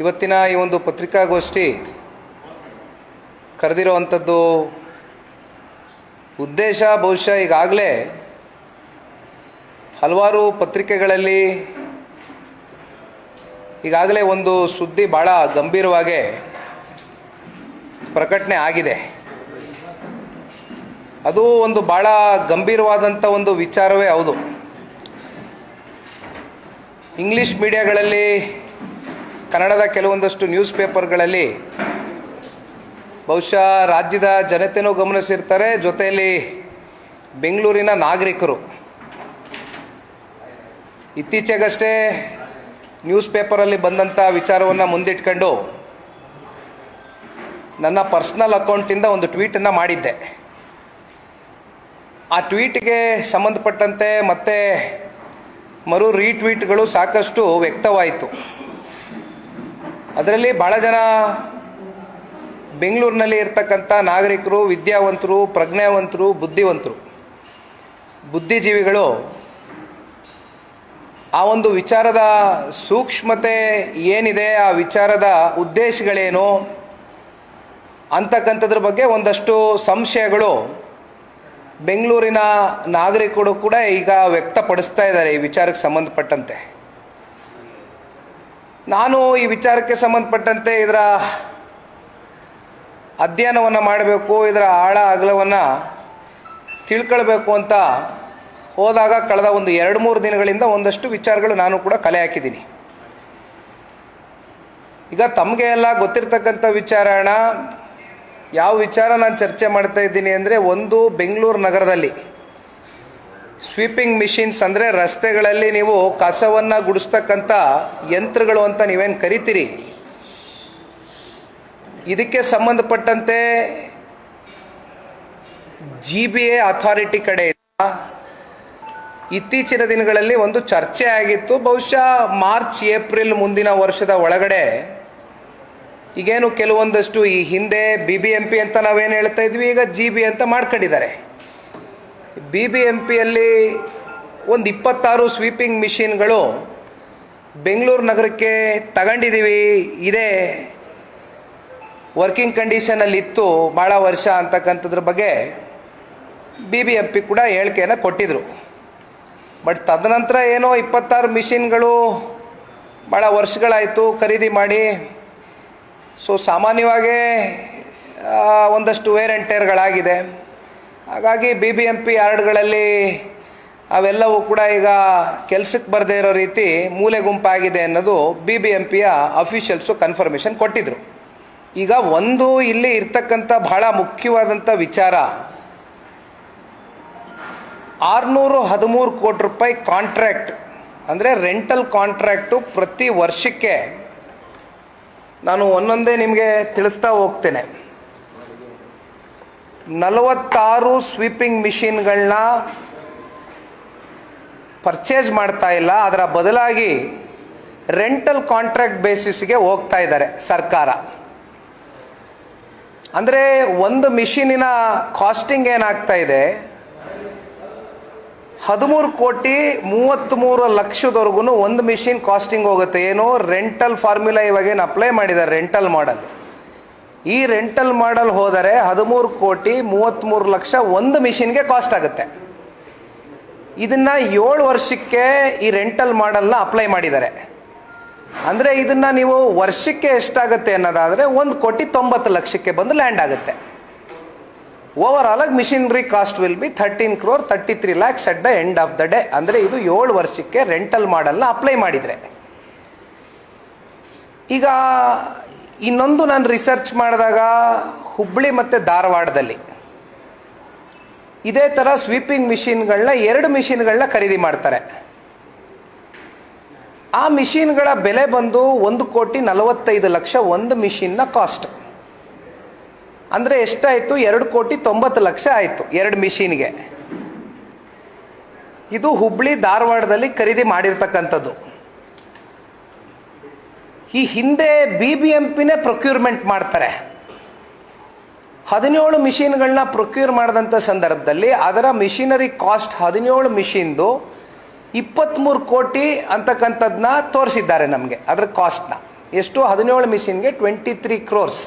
ಇವತ್ತಿನ ಈ ಒಂದು ಪತ್ರಿಕಾಗೋಷ್ಠಿ ಕರೆದಿರುವಂಥದ್ದು ಉದ್ದೇಶ, ಬಹುಶಃ ಈಗಾಗಲೇ ಹಲವಾರು ಪತ್ರಿಕೆಗಳಲ್ಲಿ ಈಗಾಗಲೇ ಒಂದು ಸುದ್ದಿ ಭಾಳ ಗಂಭೀರವಾಗಿ ಪ್ರಕಟಣೆ ಆಗಿದೆ. ಅದು ಒಂದು ಭಾಳ ಗಂಭೀರವಾದಂಥ ಒಂದು ವಿಚಾರವೇ ಹೌದು. ಇಂಗ್ಲಿಷ್ ಮೀಡಿಯಾಗಳಲ್ಲಿ ಕನ್ನಡದ ಕೆಲವೊಂದಷ್ಟು ನ್ಯೂಸ್ ಪೇಪರ್ಗಳಲ್ಲಿ ಬಹುಶಃ ರಾಜ್ಯದ ಜನತೆನೂ ಗಮನಿಸಿರ್ತಾರೆ. ಜೊತೆಯಲ್ಲಿ ಬೆಂಗಳೂರಿನ ನಾಗರಿಕರು. ಇತ್ತೀಚೆಗಷ್ಟೇ ನ್ಯೂಸ್ ಪೇಪರಲ್ಲಿ ಬಂದಂಥ ವಿಚಾರವನ್ನು ಮುಂದಿಟ್ಕೊಂಡು ನನ್ನ ಪರ್ಸ್ನಲ್ ಅಕೌಂಟಿಂದ ಒಂದು ಟ್ವೀಟನ್ನು ಮಾಡಿದ್ದೆ. ಆ ಟ್ವೀಟ್ಗೆ ಸಂಬಂಧಪಟ್ಟಂತೆ ಮತ್ತೆ ಮರು ರೀಟ್ವೀಟ್ಗಳು ಸಾಕಷ್ಟು ವ್ಯಕ್ತವಾಯಿತು. ಅದರಲ್ಲಿ ಭಾಳ ಜನ ಬೆಂಗಳೂರಿನಲ್ಲಿ ಇರ್ತಕ್ಕಂಥ ನಾಗರಿಕರು, ವಿದ್ಯಾವಂತರು, ಪ್ರಜ್ಞಾವಂತರು, ಬುದ್ಧಿವಂತರು. ಬುದ್ಧಿಜೀವಿಗಳು ಆ ಒಂದು ವಿಚಾರದ ಸೂಕ್ಷ್ಮತೆ ಏನಿದೆ, ಆ ವಿಚಾರದ ಉದ್ದೇಶಗಳೇನು ಅಂತಕ್ಕಂಥದ್ರ ಬಗ್ಗೆ ಒಂದಷ್ಟು ಸಂಶಯಗಳು ಬೆಂಗಳೂರಿನ ನಾಗರಿಕರು ಕೂಡ ಈಗ ವ್ಯಕ್ತಪಡಿಸ್ತಾ ಇದ್ದಾರೆ ಈ ವಿಚಾರಕ್ಕೆ ಸಂಬಂಧಪಟ್ಟಂತೆ. ನಾನು ಈ ವಿಚಾರಕ್ಕೆ ಸಂಬಂಧಪಟ್ಟಂತೆ ಇದರ ಅಧ್ಯಯನವನ್ನು ಮಾಡಬೇಕು, ಇದರ ಆಳ ಅಗಲವನ್ನು ತಿಳ್ಕೊಳ್ಬೇಕು ಅಂತ ಹೋದಾಗ ಕಳೆದ ಒಂದು ಎರಡು ಮೂರು ದಿನಗಳಿಂದ ಒಂದಷ್ಟು ವಿಚಾರಗಳು ನಾನು ಕೂಡ ಕಲೆ ಹಾಕಿದ್ದೀನಿ. ಈಗ ತಮಗೆ ಎಲ್ಲ ಗೊತ್ತಿರ್ತಕ್ಕಂಥ ವಿಚಾರಣ, ಯಾವ ವಿಚಾರ ನಾನು ಚರ್ಚೆ ಮಾಡ್ತಾ ಇದ್ದೀನಿ ಅಂದರೆ ಒಂದು ಬೆಂಗಳೂರು ನಗರದಲ್ಲಿ ಸ್ವೀಪಿಂಗ್ ಮಿಷಿನ್ಸ್ ಅಂದರೆ ರಸ್ತೆಗಳಲ್ಲಿ ನೀವು ಕಸವನ್ನು ಗುಡಿಸ್ತಕ್ಕಂಥ ಯಂತ್ರಗಳು ಅಂತ ನೀವೇನು ಕರಿತೀರಿ? ಇದಕ್ಕೆ ಸಂಬಂಧಪಟ್ಟಂತೆ ಜಿ ಬಿ ಎ ಅಥಾರಿಟಿ ಕಡೆಯಿಂದ ಇತ್ತೀಚಿನ ದಿನಗಳಲ್ಲಿ ಒಂದು ಚರ್ಚೆ ಆಗಿತ್ತು. ಬಹುಶಃ ಮಾರ್ಚ್, ಏಪ್ರಿಲ್ ಮುಂದಿನ ವರ್ಷದ ಒಳಗಡೆ. ಈಗೇನು ಕೆಲವೊಂದಷ್ಟು ಈ ಹಿಂದೆ ಬಿ ಬಿ ಎಂ ಪಿ ಅಂತ ನಾವೇನು ಹೇಳ್ತಾ ಇದ್ವಿ, ಈಗ ಜಿ ಬಿ ಅಂತ ಮಾಡ್ಕೊಂಡಿದ್ದಾರೆ. ಬಿ ಬಿ ಎಂ ಪಿಯಲ್ಲಿ ಒಂದು ಇಪ್ಪತ್ತಾರು ಸ್ವೀಪಿಂಗ್ ಮಿಷಿನ್ಗಳು ಬೆಂಗಳೂರು ನಗರಕ್ಕೆ ತಗೊಂಡಿದ್ದೀವಿ ಇದೇ ವರ್ಕಿಂಗ್ ಕಂಡೀಷನಲ್ಲಿ ಇತ್ತು ಭಾಳ ವರ್ಷ ಅಂತಕ್ಕಂಥದ್ರ ಬಗ್ಗೆ ಬಿ ಬಿ ಎಂ ಪಿ ಕೂಡ ಹೇಳಿಕೆಯನ್ನು ಕೊಟ್ಟಿದ್ರು. ಬಟ್ ತದನಂತರ ಏನೋ ಇಪ್ಪತ್ತಾರು ಮಿಷಿನ್ಗಳು ಭಾಳ ವರ್ಷಗಳಾಯಿತು ಖರೀದಿ ಮಾಡಿ. ಸೊ ಸಾಮಾನ್ಯವಾಗೇ ಒಂದಷ್ಟು ವೇರ್ ಆ್ಯಂಡ್ ಟೇರ್ಗಳಾಗಿದೆ ಹಾಗಾಗಿ ಬಿ ಬಿ ಎಂ ಪಿ ಯಾರ್ಡ್ಗಳಲ್ಲಿ ಅವೆಲ್ಲವೂ ಕೂಡ ಈಗ ಕೆಲಸಕ್ಕೆ ಬರದೇ ಇರೋ ರೀತಿ ಮೂಲೆ ಗುಂಪಾಗಿದೆ ಅನ್ನೋದು ಬಿ ಬಿ ಎಂ ಪಿಯ ಅಫಿಷಿಯಲ್ಸು ಕನ್ಫರ್ಮೇಷನ್ ಕೊಟ್ಟಿದ್ರು. ಈಗ ಒಂದು ಇಲ್ಲಿ ಇರ್ತಕ್ಕಂಥ ಬಹಳ ಮುಖ್ಯವಾದಂಥ ವಿಚಾರ, ಆರುನೂರು ಹದಿಮೂರು ಕೋಟಿ ರೂಪಾಯಿ ಕಾಂಟ್ರಾಕ್ಟ್, ಅಂದರೆ ರೆಂಟಲ್ ಕಾಂಟ್ರ್ಯಾಕ್ಟು ಪ್ರತಿ ವರ್ಷಕ್ಕೆ ನಾನು ಒಂದೊಂದೇ ನಿಮಗೆ ತಿಳಿಸ್ತಾ ಹೋಗ್ತೇನೆ. ನಲವತ್ತಾರು ಸ್ವೀಪಿಂಗ್ ಮಿಷಿನ್ಗಳನ್ನ ಪರ್ಚೇಸ್ ಮಾಡ್ತಾ ಇಲ್ಲ. ಅದರ ಬದಲಾಗಿ ರೆಂಟಲ್ ಕಾಂಟ್ರಾಕ್ಟ್ ಬೇಸಿಸ್ಗೆ ಹೋಗ್ತಾ ಇದ್ದಾರೆ ಸರ್ಕಾರ. ಅಂದರೆ ಒಂದು ಮಿಷಿನಿನ ಕಾಸ್ಟಿಂಗ್ ಏನಾಗ್ತಾ ಇದೆ? ಹದಿಮೂರು ಕೋಟಿ ಮೂವತ್ತ್ಮೂರು ಲಕ್ಷದವರೆಗೂ ಒಂದು ಮಿಷಿನ್ ಕಾಸ್ಟಿಂಗ್ ಹೋಗುತ್ತೆ. ಏನು ರೆಂಟಲ್ ಫಾರ್ಮುಲಾ ಇವಾಗ ಏನು ಅಪ್ಲೈ ಮಾಡಿದ್ದಾರೆ ರೆಂಟಲ್ ಮಾಡಲ್. ಈ ರೆಂಟಲ್ ಮಾಡಲ್ ಹೋದರೆ ಹದಿಮೂರು ಕೋಟಿ ಮೂವತ್ತ್ಮೂರು ಲಕ್ಷ ಒಂದು ಮಿಷಿನ್ಗೆ ಕಾಸ್ಟ್ ಆಗುತ್ತೆ. ಇದನ್ನ ಏಳು ವರ್ಷಕ್ಕೆ ಈ ರೆಂಟಲ್ ಮಾಡಲ್ನ ಅಪ್ಲೈ ಮಾಡಿದ್ದಾರೆ. ಅಂದರೆ ಇದನ್ನ ನೀವು ವರ್ಷಕ್ಕೆ ಎಷ್ಟಾಗುತ್ತೆ ಅನ್ನೋದಾದರೆ ಒಂದು ಕೋಟಿ ತೊಂಬತ್ತು ಲಕ್ಷಕ್ಕೆ ಬಂದು ಲ್ಯಾಂಡ್ ಆಗುತ್ತೆ. ಓವರ್ ಆಲ್ ಆಗಿ machinery cost will be thirteen crore thirty three lakhs at the end of the day ಅಂದರೆ ಇದು ಏಳು ವರ್ಷಕ್ಕೆ ರೆಂಟಲ್ ಮಾಡಲ್ನ ಅಪ್ಲೈ ಮಾಡಿದರೆ. ಈಗ ಇನ್ನೊಂದು ನಾನು ರಿಸರ್ಚ್ ಮಾಡಿದಾಗ ಹುಬ್ಬಳ್ಳಿ ಮತ್ತು ಧಾರವಾಡದಲ್ಲಿ. ಇದೇ ಥರ ಸ್ವೀಪಿಂಗ್ ಮಿಷಿನ್ಗಳನ್ನ ಎರಡು ಮಿಷಿನ್ಗಳನ್ನ ಖರೀದಿ ಮಾಡ್ತಾರೆ. ಆ ಮಿಷಿನ್ಗಳ ಬೆಲೆ ಬಂದು ಒಂದು ಕೋಟಿ ನಲವತ್ತೈದು ಲಕ್ಷ ಒಂದು ಮಿಷಿನ್ನ ಕಾಸ್ಟ್ ಅಂದರೆ ಎಷ್ಟಾಯಿತು? ಎರಡು ಕೋಟಿ ತೊಂಬತ್ತು ಲಕ್ಷ ಆಯಿತು ಎರಡು ಮಿಷಿನ್ಗೆ ಇದು ಹುಬ್ಳಿ, ಧಾರವಾಡದಲ್ಲಿ ಖರೀದಿ ಮಾಡಿರ್ತಕ್ಕಂಥದ್ದು. ಈ ಹಿಂದೆ ಬಿ ಬಿ ಎಂ ಪಿನೇ ಪ್ರೊಕ್ಯೂರ್ಮೆಂಟ್ ಮಾಡ್ತಾರೆ. ಹದಿನೇಳು ಮಿಷಿನ್ಗಳನ್ನ ಪ್ರೊಕ್ಯೂರ್ ಮಾಡಿದಂಥ ಸಂದರ್ಭದಲ್ಲಿ ಅದರ ಮಿಷಿನರಿ ಕಾಸ್ಟ್ ಹದಿನೇಳು ಮಿಷಿನ್ದು ಇಪ್ಪತ್ತ್ಮೂರು ಕೋಟಿ ಅಂತಕ್ಕಂಥದ್ದನ್ನ ತೋರಿಸಿದ್ದಾರೆ ನಮಗೆ, ಅದರ ಕಾಸ್ಟ್ನ. ಎಷ್ಟು ಹದಿನೇಳು ಮಿಷಿನ್ಗೆ ಟ್ವೆಂಟಿ ತ್ರೀ ಕ್ರೋರ್ಸ್